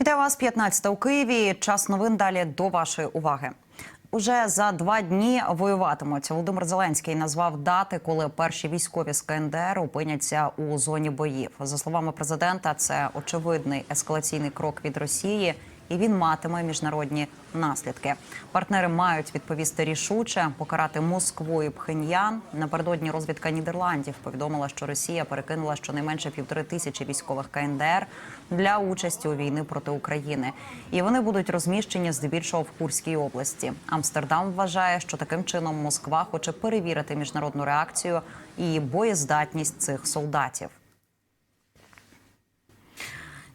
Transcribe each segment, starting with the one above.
Вітаю вас 15 у Києві. Час новин далі до вашої уваги. Уже за два дні воюватимуть. Володимир Зеленський назвав дати, коли перші військові з КНДР опиняться у зоні боїв. За словами президента, це очевидний ескалаційний крок від Росії, і він матиме міжнародні наслідки. Партнери мають відповісти рішуче, покарати Москву і Пхеньян. Напередодні розвідка Нідерландів повідомила, що Росія перекинула щонайменше півтори тисячі військових КНДР для участі у війни проти України. І вони будуть розміщені здебільшого в Курській області. Амстердам вважає, що таким чином Москва хоче перевірити міжнародну реакцію і боєздатність цих солдатів.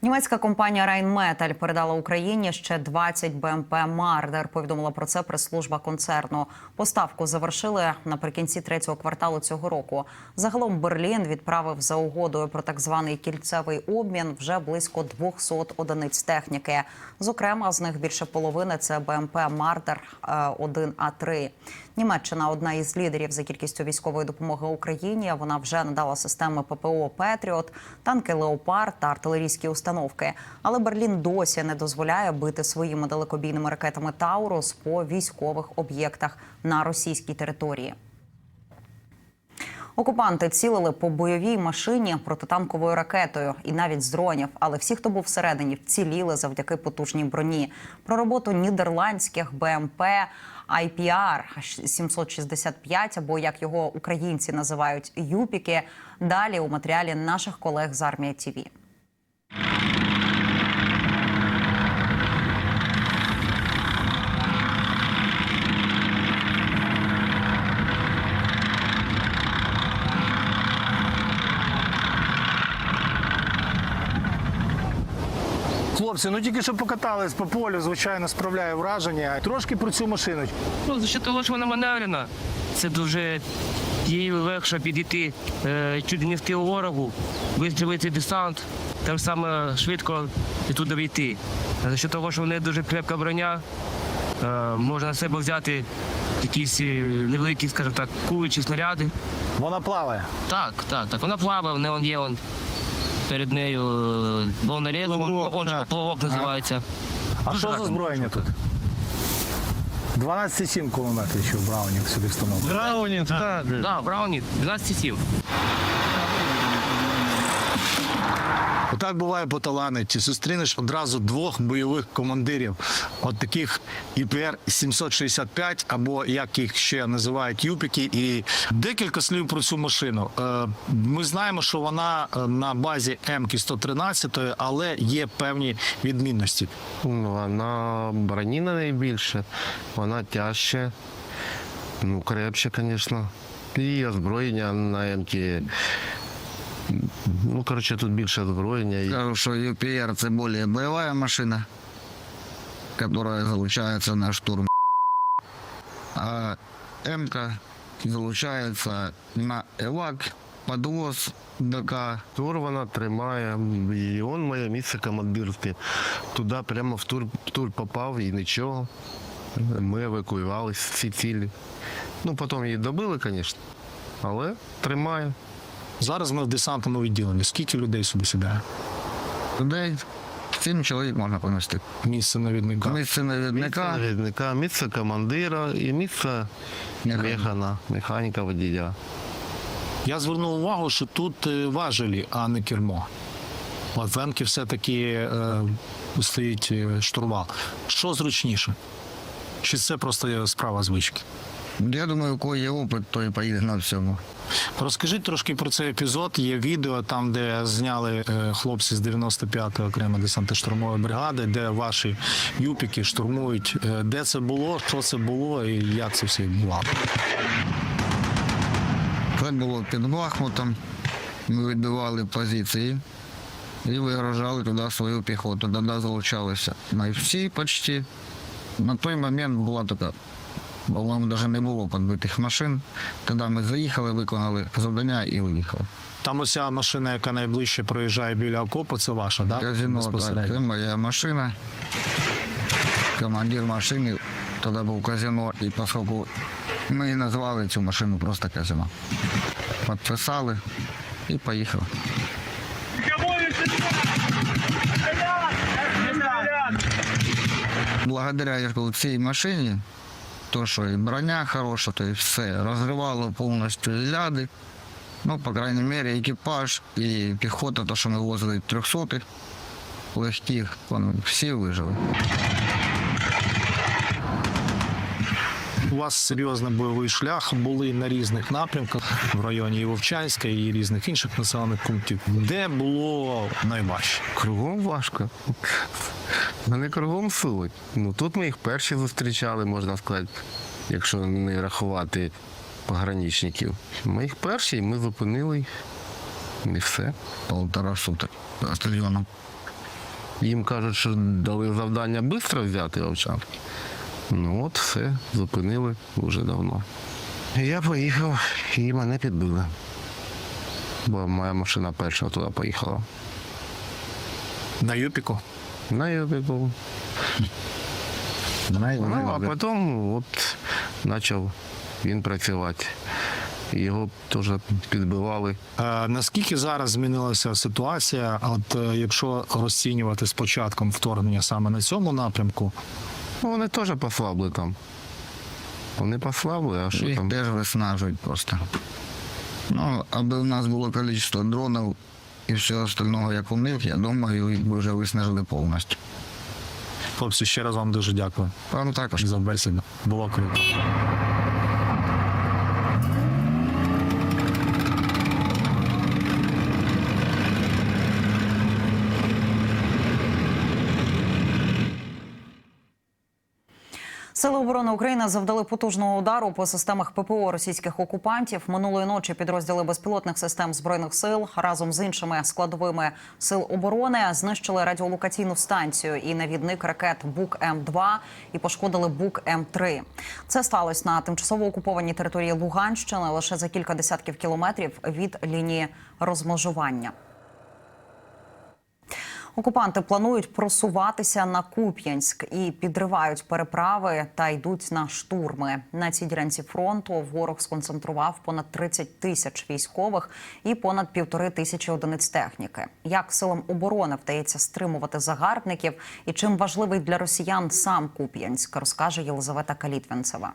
Німецька компанія Rheinmetall передала Україні ще 20 БМП Мардер. Повідомила про це прес-служба концерну. Поставку завершили наприкінці третього кварталу цього року. Загалом Берлін відправив за угодою про так званий кільцевий обмін вже близько 200 одиниць техніки. Зокрема, з них більше половини це БМП Мардер 1 А 3 Німеччина одна із лідерів за кількістю військової допомоги Україні. Вона вже надала системи ППО Петріот, танки Леопард та артилерійські установки. Але Берлін досі не дозволяє бити своїми далекобійними ракетами Таурус по військових об'єктах на російській території. Окупанти цілили по бойовій машині протитанковою ракетою і навіть з дронів. Але всі, хто був всередині, вціліли завдяки потужній броні. Про роботу нідерландських БМП IPR 765, або як його українці називають Юпіки. Далі у матеріалі наших колег з армії ТІВІ. Хлопці, ну тільки що покатались по полю, звичайно, справляє враження. Трошки про цю машину. Ну, за що того, що вона маневрена, це дуже їй легше підійти е, чуть не в тил ворогу, вистрілити десант, так само швидко і туди війти. За що того, що в неї дуже крепка броня, е, можна на себе взяти якісь е, невеликі, скажімо так, куличі снаряди. Вона плаває. Так, так, так. Вона плаває, в неї є он перед нею волнорез, Плавок, он, плавок називається. А що за зброєння тут? 12,7 кілометрів що в Браунінг сюди встановлено. Браунінг, так. Так, Браунінг, 12,7. Отак буває по таланеті. Зустрінеш одразу двох бойових командирів, от таких ІПР 765, або як їх ще називають юпіки. І декілька слів про цю машину. Е, Ми знаємо, що вона е, на базі МК 113, але є певні відмінності. Вона броні на неї вона тяжче, ну, крепче, звісно. І озброєння на МТ. Ну, коротше, тут більше озброєння. І... Скажу, что UPR это более боевая машина, которая залучается на штурм. А МК залучается на ЭВАК, подвоз ДК. Тур вона тримає, і он моє місце командирське. Туди прямо в тур, в тур попав і нічого. Ми евакуювалися всі цілі. Ну, потім її добили, звісно, але тримає. Зараз ми в десантному відділенні. Скільки людей сюди сідає? Людей 7 чоловік можна помістити. Місце навідника. Місце навідника. Навідника, місце командира і місце Механіка. механа, механіка водія. Я звернув увагу, що тут е, важелі, а не кермо. Емки все-таки е, стоїть е, штурвал. Що зручніше? Чи це просто є справа звички? Я думаю, у кого є опит, той поїде на всьому. Розкажіть трошки про цей епізод. Є відео там, де зняли е, хлопці з 95-ї окремої десантно-штурмової бригади, де ваші юпіки штурмують. Е, Де це було, що це було і як це все відбувало? Це було під Бахмутом. Ми відбивали позиції і вигрожали туди свою піхоту. Тоді залучалися на всі почти. На той момент була така. По-моєму, навіть не було підбитих машин. Тоді ми заїхали, виконали завдання і виїхали. Там оця машина, яка найближче проїжджає біля окопу, це ваша, так? Казино, так, це моя машина. Командир машини тоді був казино, і поскольку ми назвали цю машину просто казино. Підписали і поїхали. Благодаря я цій машині, то, що і броня хороша, то і все, розривало повністю ляди. Ну, по крайній мірі, екіпаж і піхота, то, що ми возили трьохсотих, легких, вони всі вижили. Вас серйозний бойовий шлях були на різних напрямках в районі і Вовчанська і різних інших населених пунктів. Де було найважче? Кругом важко. Вони кругом силуть. Ну тут ми їх перші зустрічали, можна сказати, якщо не рахувати пограничників. Ми їх перші, і ми зупинили їх. І все. Полтора суток стадіоном. Їм кажуть, що дали завдання швидко взяти овчанки. Ну от все, зупинили вже давно. Я поїхав і мене підбили. Бо моя машина перша туди поїхала. На Юпіку? На Йобіку. Ну, а потім от почав він працювати. Його теж підбивали. Е, наскільки зараз змінилася ситуація? От е, якщо розцінювати з початком вторгнення саме на цьому напрямку, Ну, вони теж послабли там. Вони послабли, а що Їх там? теж виснажують просто. Ну, аби в нас було кількість дронів і всього остального, як у них, я думаю, їх би вже виснажили повністю. хлопці, ще раз вам дуже дякую Вам також. за бесіду. Було круто. Сили оборони України завдали потужного удару по системах ППО російських окупантів. Минулої ночі підрозділи безпілотних систем збройних сил разом з іншими складовими сил оборони знищили радіолокаційну станцію і навідник ракет Бук М 2 і пошкодили Бук М 3 Це сталося на тимчасово окупованій території Луганщини лише за кілька десятків кілометрів від лінії розмежування. Окупанти планують просуватися на Куп'янськ і підривають переправи та йдуть на штурми. На цій ділянці фронту ворог сконцентрував понад 30 тисяч військових і понад півтори тисячі одиниць техніки. Як силам оборони вдається стримувати загарбників і чим важливий для росіян сам Куп'янськ, розкаже Єлизавета Калітвінцева.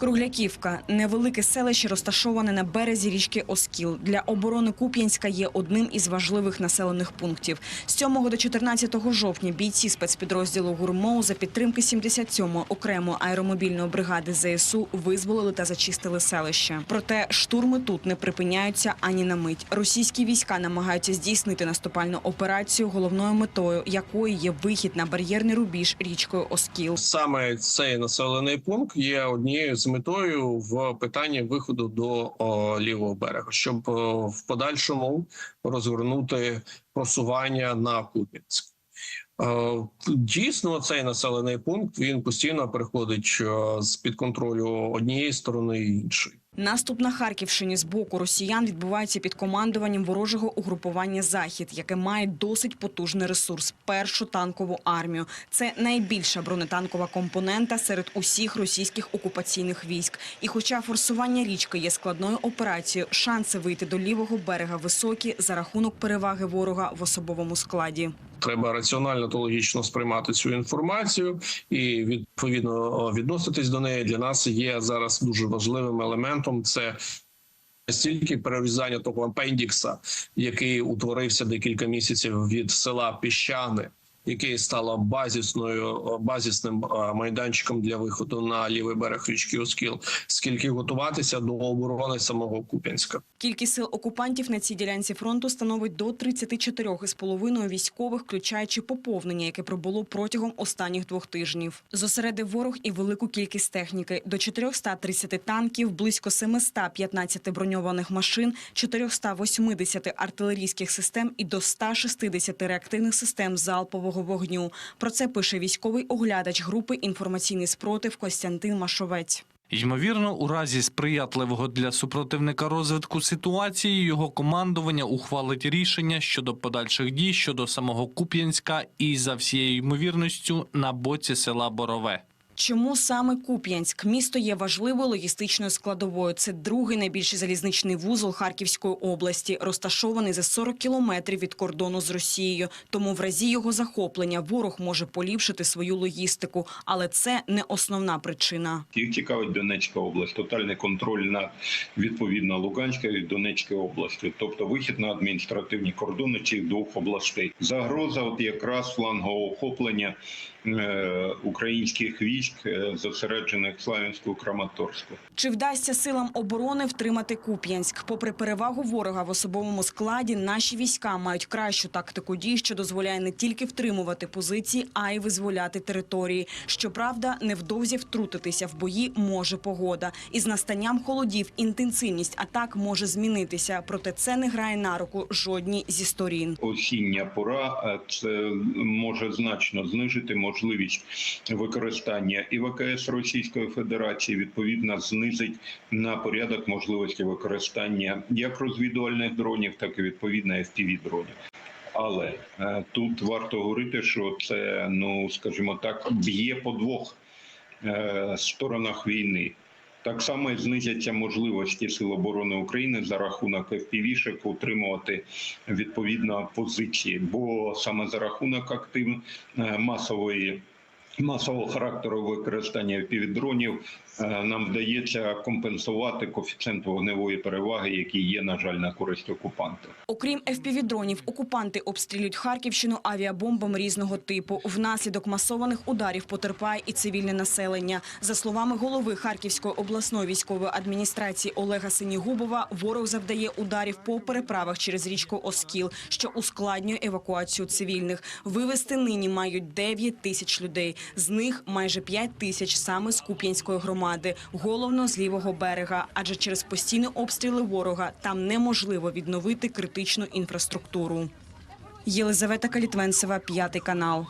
Кругляківка невелике селище, розташоване на березі річки Оскіл. Для оборони Куп'янська є одним із важливих населених пунктів. З 7 до 14 жовтня бійці спецпідрозділу ГУРМО за підтримки 77-ї окремої аеромобільної бригади ЗСУ визволили та зачистили селище. Проте штурми тут не припиняються ані на мить. Російські війська намагаються здійснити наступальну операцію, головною метою якої є вихід на бар'єрний рубіж річкою Оскіл. Саме цей населений пункт є однією з метою в питанні виходу до о, лівого берега, щоб о, в подальшому розгорнути просування на Куп'янськ. Е, Дійсно, цей населений пункт він постійно переходить з під контролю однієї сторони і іншої. Наступ на Харківщині з боку росіян відбувається під командуванням ворожого угрупування Захід, яке має досить потужний ресурс першу танкову армію. Це найбільша бронетанкова компонента серед усіх російських окупаційних військ. І, хоча форсування річки є складною операцією, шанси вийти до лівого берега високі за рахунок переваги ворога в особовому складі. Треба раціонально та логічно сприймати цю інформацію і відповідно відноситись до неї. Для нас є зараз дуже важливим елементом. Це стільки перерізання того апендікса, який утворився декілька місяців від села Піщани. Яке стало базісною базісним е, майданчиком для виходу на лівий берег річки Оскіл, скільки готуватися до оборони самого Куп'янська. Кількість сил окупантів на цій ділянці фронту становить до 34,5 військових, включаючи поповнення, яке прибуло протягом останніх двох тижнів. Зосередив ворог і велику кількість техніки – до 430 танків, близько 715 броньованих машин, 480 артилерійських систем і до 160 реактивних систем залпового вогню. Про це пише військовий оглядач групи «Інформаційний спротив» Костянтин Машовець. Ймовірно, у разі сприятливого для супротивника розвитку ситуації його командування ухвалить рішення щодо подальших дій щодо самого Куп'янська і за всією ймовірністю на боці села Борове. Чому саме Куп'янськ? Місто є важливою логістичною складовою. Це другий найбільший залізничний вузол Харківської області, розташований за 40 кілометрів від кордону з Росією. Тому в разі його захоплення ворог може поліпшити свою логістику. Але це не основна причина. Їх цікавить Донецька область, тотальний контроль над відповідно Луганською і Донецькою областю, тобто вихід на адміністративні кордони цих двох областей. Загроза, от якраз флангового охоплення е, українських військ, е, зосереджених Славянську Краматорську. Чи вдасться силам оборони втримати Куп'янськ? Попри перевагу ворога в особовому складі, наші війська мають кращу тактику дій, що дозволяє не тільки втримувати позиції, а й визволяти території. Щоправда, невдовзі втрутитися в бої може погода. Із настанням холодів інтенсивність атак може змінитися, проте це не грає на руку жодній зі сторін. Осіння пора це може значно знижити можливість використання і ВКС Російської Федерації. Відповідно, знизить на порядок можливості використання як розвідувальних дронів, так і відповідно fpv дронів. Але е, тут варто говорити, що це ну скажімо так, б'є по двох е, сторонах війни. Так само і знизяться можливості Сил оборони України за рахунок FPV-шек утримувати відповідно позиції, бо саме за рахунок актив е, масової. Масового характеру використання FPV-дронів е, нам вдається компенсувати коефіцієнт вогневої переваги, який є, на жаль, на користь окупантів. Окрім FPV-дронів, окупанти обстрілюють Харківщину авіабомбами різного типу. Внаслідок масованих ударів потерпає і цивільне населення. За словами голови Харківської обласної військової адміністрації Олега Синігубова, ворог завдає ударів по переправах через річку Оскіл, що ускладнює евакуацію цивільних. Вивезти нині мають 9 тисяч людей. З них майже 5 тисяч саме з Куп'янської громади, головно з лівого берега. Адже через постійні обстріли ворога там неможливо відновити критичну інфраструктуру. Єлизавета Калітвенцева, п'ятий канал.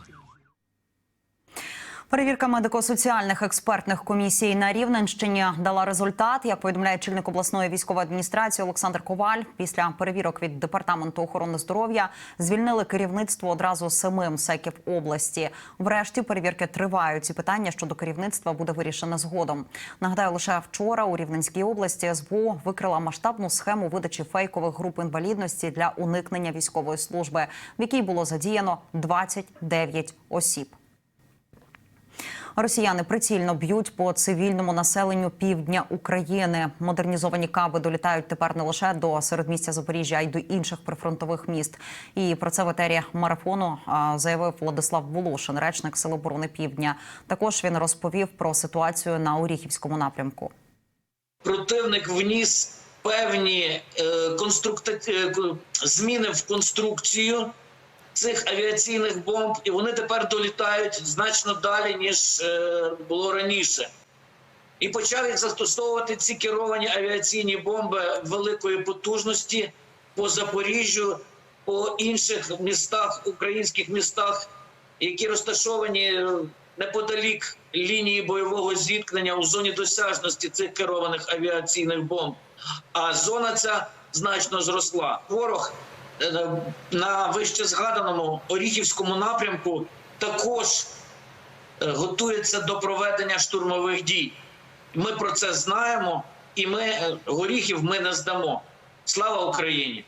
Перевірка медико-соціальних експертних комісій на Рівненщині дала результат. Як повідомляє чільник обласної військової адміністрації Олександр Коваль, після перевірок від департаменту охорони здоров'я звільнили керівництво одразу семи МСЕКів області. Врешті перевірки тривають. Ці питання щодо керівництва буде вирішено згодом. Нагадаю, лише вчора у Рівненській області СБУ викрила масштабну схему видачі фейкових груп інвалідності для уникнення військової служби, в якій було задіяно 29 осіб. Росіяни прицільно б'ють по цивільному населенню півдня України. Модернізовані каби долітають тепер не лише до середмістя Запоріжжя, а й до інших прифронтових міст. І про це в етері марафону заявив Владислав Волошин, речник Сил оборони Півдня. Також він розповів про ситуацію на Оріхівському напрямку. противник вніс певні е, конструкти... е, зміни в конструкцію цих авіаційних бомб, і вони тепер долітають значно далі, ніж е, було раніше. І почав їх застосовувати ці керовані авіаційні бомби великої потужності по Запоріжжю, по інших містах, українських містах, які розташовані е, неподалік лінії бойового зіткнення у зоні досяжності цих керованих авіаційних бомб. А зона ця значно зросла. Ворог на вище згаданому Оріхівському напрямку також е, готується до проведення штурмових дій. Ми про це знаємо, і ми е, горіхів ми не здамо. Слава Україні!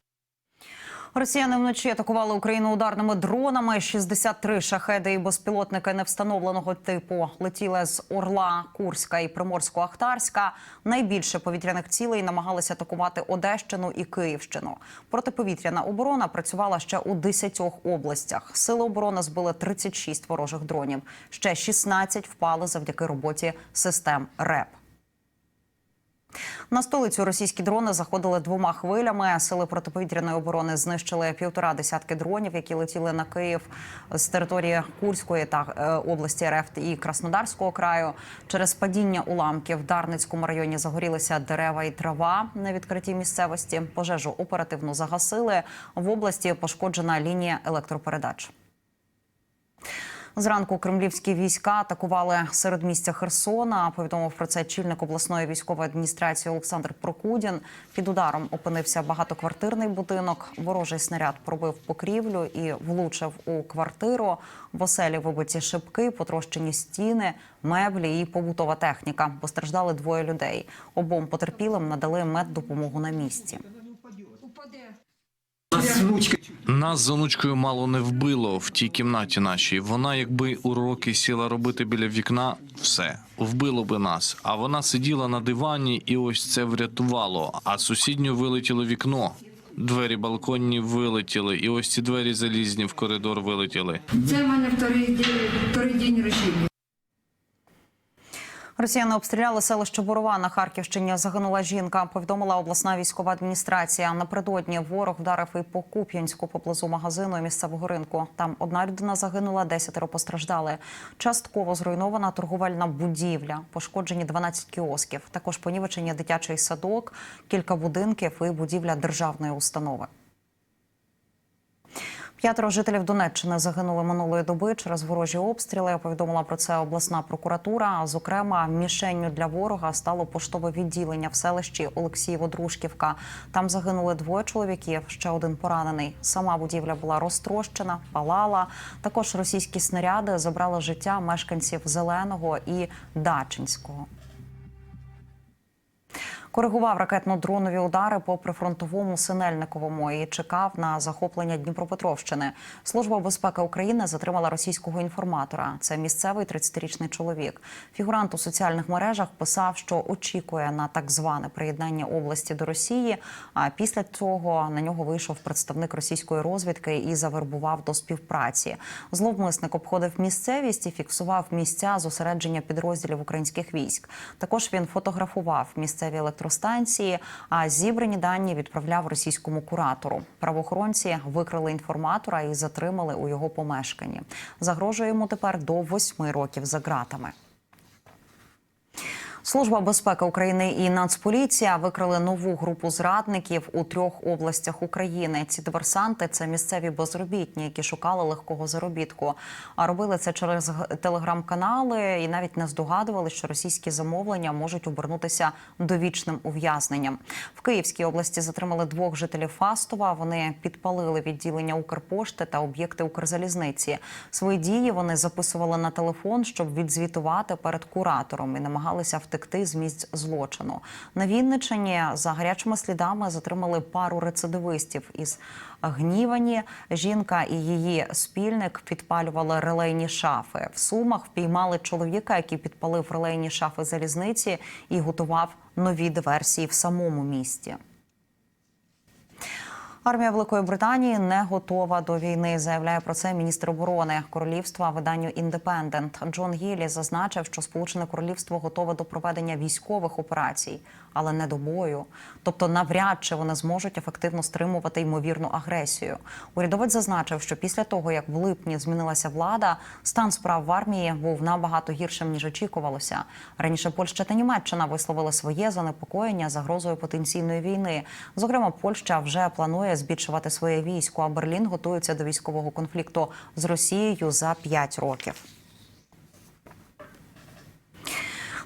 Росіяни вночі атакували Україну ударними дронами. 63 шахеди і безпілотники невстановленого типу летіли з Орла, Курська і Приморсько-Ахтарська. Найбільше повітряних цілей намагалися атакувати Одещину і Київщину. Протиповітряна оборона працювала ще у 10 областях. Сили оборони збили 36 ворожих дронів. Ще 16 впали завдяки роботі систем РЕП. На столицю російські дрони заходили двома хвилями. Сили протиповітряної оборони знищили півтора десятки дронів, які летіли на Київ з території Курської та е, області РФ і Краснодарського краю. Через падіння уламків в Дарницькому районі загорілися дерева і трава на відкритій місцевості. Пожежу оперативно загасили. В області пошкоджена лінія електропередач. Зранку кремлівські війська атакували середмістя Херсона. Повідомив про це чільник обласної військової адміністрації Олександр Прокудін. Під ударом опинився багатоквартирний будинок. Ворожий снаряд пробив покрівлю і влучив у квартиру. В оселі вибиті шибки, потрощені стіни, меблі і побутова техніка. Постраждали двоє людей. Обом потерпілим надали меддопомогу на місці. Нас з онучкою мало не вбило в тій кімнаті нашій. Вона, якби уроки сіла робити біля вікна, все вбило би нас. А вона сиділа на дивані, і ось це врятувало. А сусідню вилетіло вікно. Двері балконні вилетіли, і ось ці двері залізні в коридор вилетіли. Це в мене вторий день, вторий день рождения. Росіяни обстріляли селище Борова на Харківщині. Загинула жінка. Повідомила обласна військова адміністрація. Напередодні ворог вдарив і по Куп'янську поблизу магазину і місцевого ринку. Там одна людина загинула, десятеро постраждали. Частково зруйнована торговельна будівля, пошкоджені 12 кіосків. Також понівечені дитячий садок, кілька будинків і будівля державної установи. П'ятеро жителів Донеччини загинули минулої доби через ворожі обстріли. Повідомила про це обласна прокуратура. Зокрема, мішенню для ворога стало поштове відділення в селищі Олексієво-Дружківка. Там загинули двоє чоловіків, ще один поранений. Сама будівля була розтрощена, палала. Також російські снаряди забрали життя мешканців Зеленого і Дачинського. Коригував ракетно-дронові удари по прифронтовому Синельниковому і чекав на захоплення Дніпропетровщини. Служба безпеки України затримала російського інформатора. Це місцевий 30-річний чоловік. Фігурант у соціальних мережах писав, що очікує на так зване приєднання області до Росії. А після цього на нього вийшов представник російської розвідки і завербував до співпраці. Зловмисник обходив місцевість і фіксував місця зосередження підрозділів українських військ. Також він фотографував місцеві електростанції, а зібрані дані відправляв російському куратору. Правоохоронці викрили інформатора і затримали у його помешканні. Загрожує йому тепер до восьми років за ґратами. Служба безпеки України і Нацполіція викрили нову групу зрадників у трьох областях України. Ці диверсанти це місцеві безробітні, які шукали легкого заробітку. А робили це через телеграм-канали і навіть не здогадували, що російські замовлення можуть обернутися довічним ув'язненням. В Київській області затримали двох жителів Фастова. Вони підпалили відділення Укрпошти та об'єкти Укрзалізниці. Свої дії вони записували на телефон, щоб відзвітувати перед куратором і намагалися втекти з місць злочину. На Вінниччині за гарячими слідами затримали пару рецидивистів із гнівані. Жінка і її спільник підпалювали релейні шафи. В сумах впіймали чоловіка, який підпалив релейні шафи залізниці і готував нові диверсії в самому місті. Армія Великої Британії не готова до війни. Заявляє про це міністр оборони королівства виданню Індепендент. Джон Гілі зазначив, що Сполучене Королівство готове до проведення військових операцій, але не до бою. Тобто, навряд чи вони зможуть ефективно стримувати ймовірну агресію. Урядовець зазначив, що після того, як в липні змінилася влада, стан справ в армії був набагато гіршим ніж очікувалося. Раніше Польща та Німеччина висловили своє занепокоєння загрозою потенційної війни. Зокрема, Польща вже планує збільшувати своє військо, а Берлін готується до військового конфлікту з Росією за 5 років.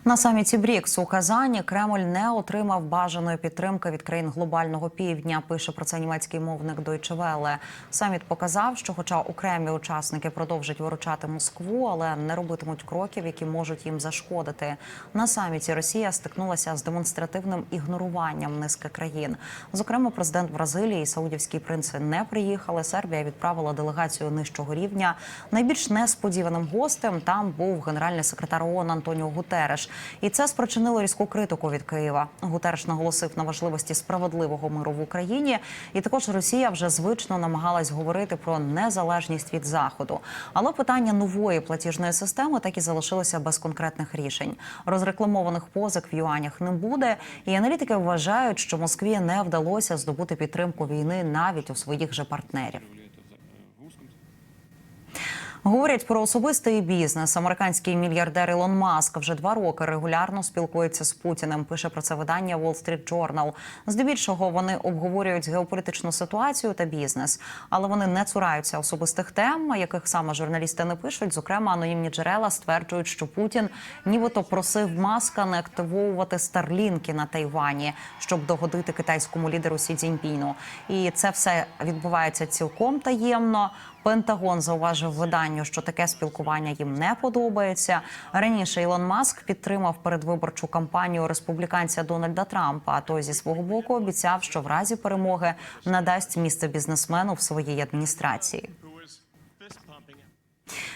На саміті БРІКС у Казані Кремль не отримав бажаної підтримки від країн глобального півдня. Пише про це німецький мовник Deutsche Welle. Саміт показав, що, хоча окремі учасники продовжать виручати Москву, але не робитимуть кроків, які можуть їм зашкодити. На саміті Росія стикнулася з демонстративним ігноруванням низки країн. Зокрема, президент Бразилії і саудівський принц не приїхали. Сербія відправила делегацію нижчого рівня. Найбільш несподіваним гостем там був генеральний секретар ООН Антоніо Гутереш. І це спричинило різку критику від Києва. Гутереш наголосив на важливості справедливого миру в Україні. І також Росія вже звично намагалась говорити про незалежність від заходу. Але питання нової платіжної системи так і залишилося без конкретних рішень. Розрекламованих позик в юанях не буде. І аналітики вважають, що Москві не вдалося здобути підтримку війни навіть у своїх же партнерів. Говорять про особистий бізнес. Американський мільярдер Ілон Маск вже два роки регулярно спілкується з Путіним. Пише про це видання Wall Street Journal. Здебільшого вони обговорюють геополітичну ситуацію та бізнес, але вони не цураються особистих тем, яких саме журналісти не пишуть. Зокрема, анонімні джерела стверджують, що Путін нібито просив Маска не активовувати старлінки на Тайвані, щоб догодити китайському лідеру Сі Цзіньпіну. І це все відбувається цілком таємно. Пентагон зауважив виданню, що таке спілкування їм не подобається. Раніше Ілон Маск підтримав передвиборчу кампанію республіканця Дональда Трампа. А той зі свого боку обіцяв, що в разі перемоги надасть місце бізнесмену в своїй адміністрації.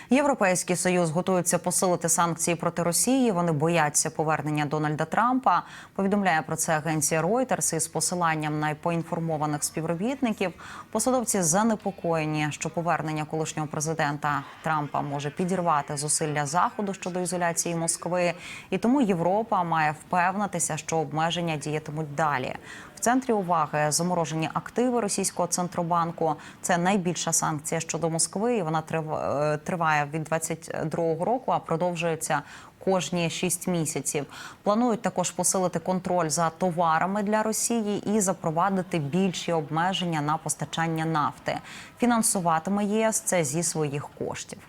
Європейський союз готується посилити санкції проти Росії. Вони бояться повернення Дональда Трампа. Повідомляє про це агенція Reuters із посиланням на поінформованих співробітників. Посадовці занепокоєні, що повернення колишнього президента Трампа може підірвати зусилля заходу щодо ізоляції Москви, і тому Європа має впевнитися, що обмеження діятимуть далі. Центрі уваги заморожені активи російського центробанку. Це найбільша санкція щодо Москви. і Вона е, триває від 22-го року, а продовжується кожні 6 місяців. Планують також посилити контроль за товарами для Росії і запровадити більші обмеження на постачання нафти. Фінансуватиме єС це зі своїх коштів.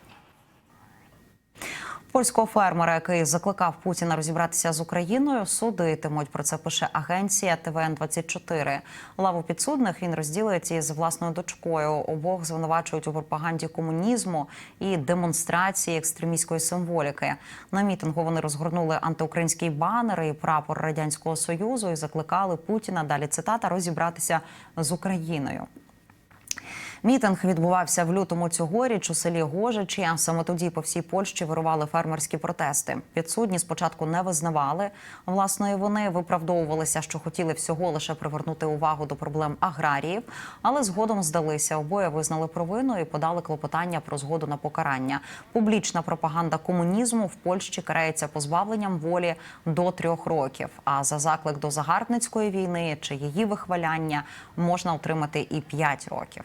Польського фермера, який закликав Путіна розібратися з Україною, судитимуть. Про це пише агенція ТВН 24 Лаву підсудних він розділиться із власною дочкою. Обох звинувачують у пропаганді комунізму і демонстрації екстремістської символіки. На мітингу вони розгорнули антиукраїнський банер і прапор радянського союзу і закликали Путіна далі цитата розібратися з Україною. Мітинг відбувався в лютому цьогоріч у селі Гожичі. Саме тоді по всій Польщі вирували фермерські протести. Підсудні спочатку не визнавали власної вини, виправдовувалися, що хотіли всього лише привернути увагу до проблем аграріїв, але згодом здалися. Обоє визнали провину і подали клопотання про згоду на покарання. Публічна пропаганда комунізму в Польщі карається позбавленням волі до трьох років. А за заклик до загарбницької війни чи її вихваляння можна отримати і п'ять років.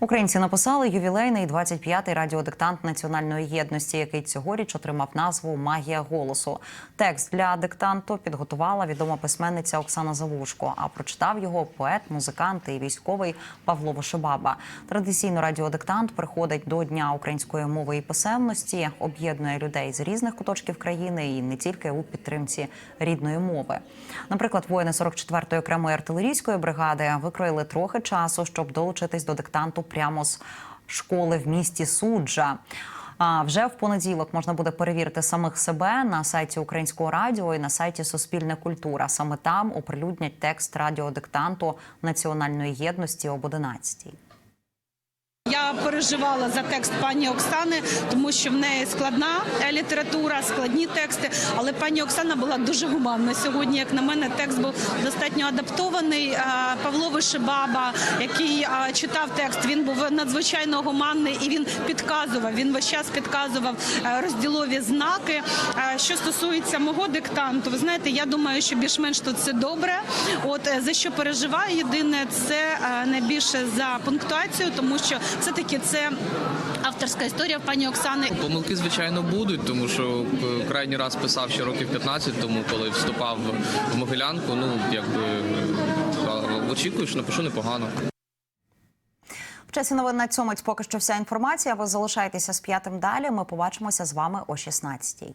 Українці написали ювілейний 25-й радіодиктант національної єдності, який цьогоріч отримав назву Магія голосу. Текст для диктанту підготувала відома письменниця Оксана Завушко. А прочитав його поет, музикант і військовий Павло Вишибаба. Традиційно радіодиктант приходить до Дня української мови і писемності, об'єднує людей з різних куточків країни і не тільки у підтримці рідної мови. Наприклад, воїни 44-ї окремої артилерійської бригади викроїли трохи часу, щоб долучитись до диктанту прямо з школи в місті Суджа. А вже в понеділок можна буде перевірити самих себе на сайті Українського радіо і на сайті Суспільне культура. Саме там оприлюднять текст радіодиктанту національної єдності об 11 Я переживала за текст пані Оксани, тому що в неї складна література, складні тексти. Але пані Оксана була дуже гуманна сьогодні. Як на мене, текст був достатньо адаптований. Павло Вишибаба, який читав текст, він був надзвичайно гуманний і він підказував. Він весь час підказував е, розділові знаки. Е, Що стосується мого диктанту, ви знаєте, я думаю, що більш-менш тут все добре. От е, за що переживаю, єдине це найбільше за пунктуацію, тому що все-таки це авторська історія пані Оксани. Помилки, звичайно, будуть, тому що е, крайній раз писав ще років 15 тому, коли вступав в Могилянку. Ну, якби е, очікую, що напишу непогано. В часі новин на цьому поки що вся інформація. Ви залишайтеся з п'ятим далі. Ми побачимося з вами о 16-й.